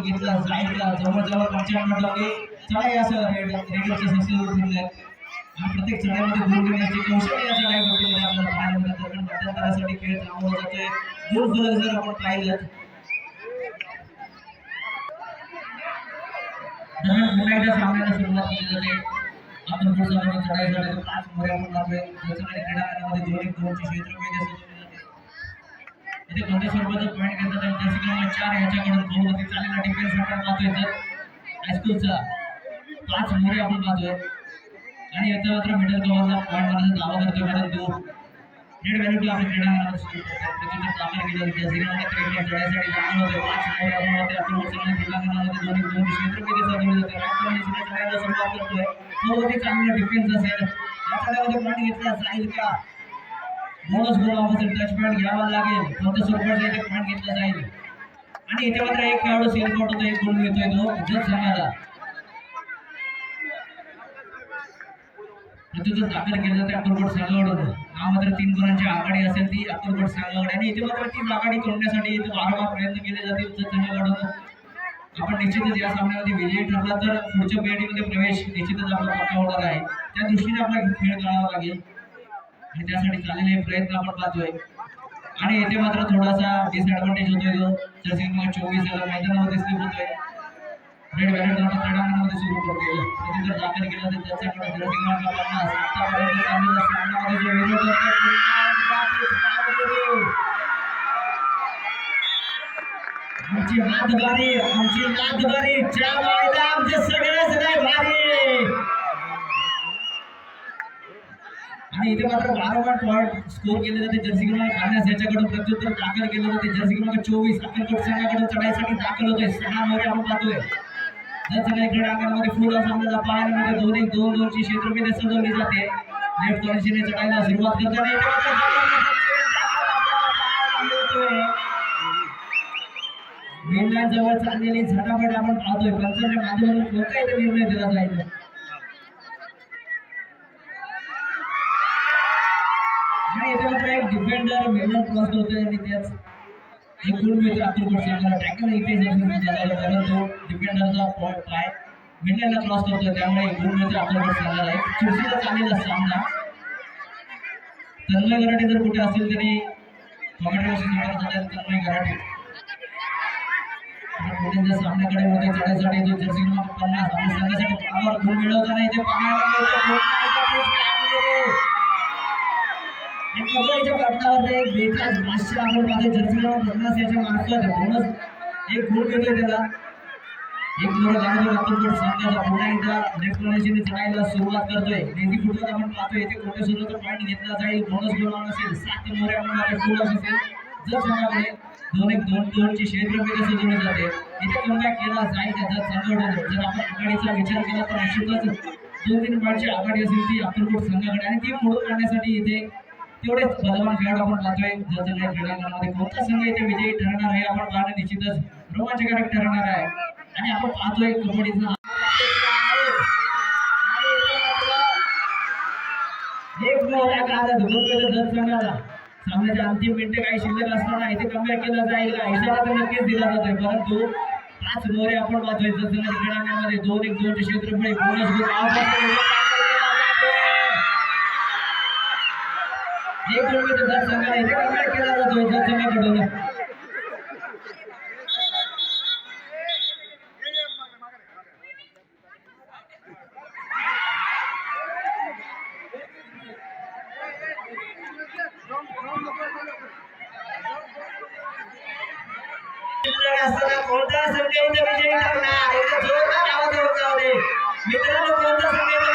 घेतला जवळजवळ चढाई असं आणि प्रत्येक चढाईमध्ये कौशल्य या चढाई पट्टीमध्ये आपल्याला? पाहायला कारण मध्यंतरासाठी खेळ थांबवला जातोय. जर आपण पाहिलं. दरम्यान सामन्याला सुरुवात केली जाते. आपण पुढचा चढाईसाठी पाच मोऱ्या आपण लागतोय क्रीडांगणामध्ये दोन एक इथे कोणत्या स्वरूपाचा पॉईंट घेतात आणि जर्सी क्रमांक चार याच्याकडून बहुमती चाललेला डिफेन्स आपण पाहतोय तर हायस्कूलचा पाच मोरे आपण पाहतोय. आणि याचा मात्र मिडल कव्हरचा पॉईंट मारण्याचा दावा करतोय परंतु नेट व्हॅल्यू होते पाच मोरे आपण आपण क्रीडांगणामध्ये दोन एक दोन क्षेत्रफळ सुरुवात करतोय. बहुमती चांगला डिफेन्स असेल. या चढाईमध्ये पॉईंट घेतला जाईल का? बोनस गोल टच पॉईंट घ्यावा लागेल. कोणत्या स्वरूपाचा इथे पॉईंट घेतला जाईल. आणि इथे मात्र एक खेळाडू सेल्फ आउट होतो एक गुण घेतोय तो जज संघाला प्रत्युत्तर दाखल केलं जाते अक्कलकोट संघाकडून हा मात्र तीन गुणांची आघाडी असेल ती अक्कलकोट संघाकडे आणि इथे मात्र तीच आघाडी तोडण्यासाठी इथे वारंवार प्रयत्न केले जातील जज संघाकडून आपण निश्चितच या सामन्यामध्ये विजयी ठरला तर पुढच्या पिढीमध्ये प्रवेश निश्चितच आपला पक्का होणार आहे. त्या दृष्टीने आपला खेळ करावा लागेल. आणि त्यासाठी चाललेले प्रयत्न आपण पाहतोय. आणि इथे मात्र थोडासा डिसएडव्हान्टेज होतोय तो. जसे चोवीस याला मैदानामध्ये स्लिप होतोय रेड व्हॅलेट आपण क्रीडांगणामध्ये सुरू करतोय प्रतितर दाखल केला तर त्याच्याकडे जर्सी क्रमांक पन्नास आतापर्यंत चाललेल्या सामन्यामध्ये जो विरोध करतोय, आमची हातगाडी आमची हातगाडी ज्या मायला आमचे सगळेच नाही भारी. आणि इथे मात्र वारंवार पॉईंट स्कोर केले जाते. जर्सी क्रमांक पन्नास याच्याकडून प्रत्युत्तर दाखल केलं जाते. जर्सी क्रमांक चोवीस अक्कलकोट संघाकडून चढाईसाठी दाखल होतोय. सहा मोरे आपण पाहतोय. जर सगळ्या क्रीडांगणामध्ये फुल सामन्याला पाहण्यामध्ये दोन एक दोन दोनची क्षेत्रफळ सजवली जाते. लेफ्ट कॉर्नरने चढायला सुरुवात करताना इथे मात्र मेनलाईन जवळ चाललेली झटापट आपण पाहतोय. पंचांच्या माध्यमातून कोणता इथे निर्णय दिला जाईल आणि इथे मात्र मेहनत करत होते आणि त्याच एक गुण मिळतो अक्कलकोट संघाला टॅकल इथे जसं झालं डिफेंडरचा पॉईंट ट्राय मिडलला क्रॉस करतो त्यामुळे एक गुण मिळतो अक्कलकोट संघाला एक चुरशीला चाललेला सामना. तन्मय गराटे जर कुठे असेल तरी तन्मय गराटे पुढे सामन्याकडे मध्ये चढायसाठी जो जर्सी क्रमांक पन्नास. आणि संघासाठी पावर गुण मिळवताना इथे पाहायला मिळतो पुन्हा एकदा तेच काम केले. एक मुंबईच्या पट्टावर एक बेताज पाचशे आपण पाहतो जर्सी पन्नास याच्या बोनस एक गुण मिळतोय त्याला. एक मोर आपण पुन्हा एकदा चढायला सुरुवात करतोय. नेहमी फुटत आपण पाहतोय इथे कोणत्या तर पॉईंट घेतला जाईल. बोनस गोल असेल सात मोरे आपण असेल जर संघाकडे दोन एक दोन दोनची जाते इथे कमबॅक केला जाईल त्याचा संघटन जर आपण आघाडीचा विचार केला तर निश्चितच दोन तीन पॉईंटची आघाडी असेल ती अक्कलकोट संघाकडे आणि ती मोडून काढण्यासाठी इथे तेवढेच बलवान खेळाडू आपण पाहतोय जसं या क्रीडांगणामध्ये कोणता संघ इथे विजयी ठरणार आहे आपण पाहणं निश्चितच रोमांचकारक ठरणार आहे. आणि आपण पाहतोय कबड्डीचा एक मोठ्या काळात धुमकेलं जर संघाला. सामन्याच्या अंतिम मिनिटे काही शिल्लक असताना इथे कमी केला जाईल का? इशारा तर नक्कीच दिला जातोय. परंतु पाच मोरे आपण पाहतोय जर संघाच्या क्रीडांगणामध्ये दोन एक दोनचे क्षेत्रफळ बोनस गुण एक दोन संघाला इथे कमबॅक केला जातोय जर संघाकडून कोणता विजयी जोरदार आवाज जाऊ दे मित्रांनो कोणता संघ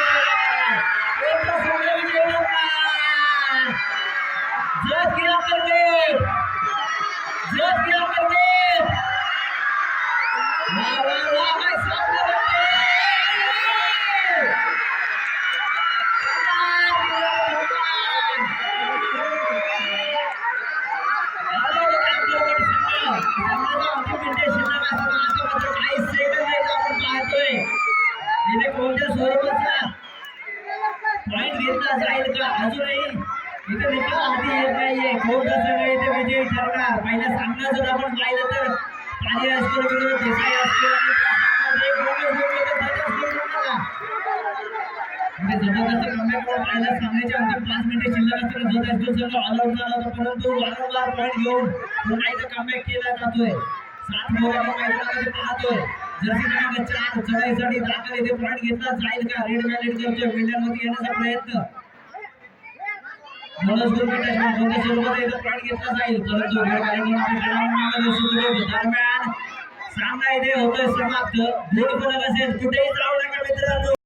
इथे निकाल आधी येत नाहीये. कोणता संघ इथे विजयी ठरणार. पहिला सामना जर आपण पाहिलं तर पाली असतो विरुद्ध देसाई असतो म्हणजे जबरदस्त पाहिला? सामन्याच्या अंतिम पाच मिनिटे शिल्लक असताना झाला होता. परंतु वारंवार पॉईंट घेऊन पुन्हा एकदा कमबॅक केला जातोय. सात मोठ्या मैदानामध्ये पाहतोय. जर्सी क्रमांक चार चढाईसाठी दाखल इथे पॉईंट घेतला जाईल का? रेड मॅलेट करतोय बिल्डरमध्ये येण्याचा प्रयत्न बोनस गुण भेटायच्या कोणत्या इथं पॉईंट घेतला जाईल. परंतु रेड मॅलेट दरम्यान सामना इथे होतोय समाप्त. बोर्ड फलक असेल. कुठेही जाऊ नका मित्रांनो.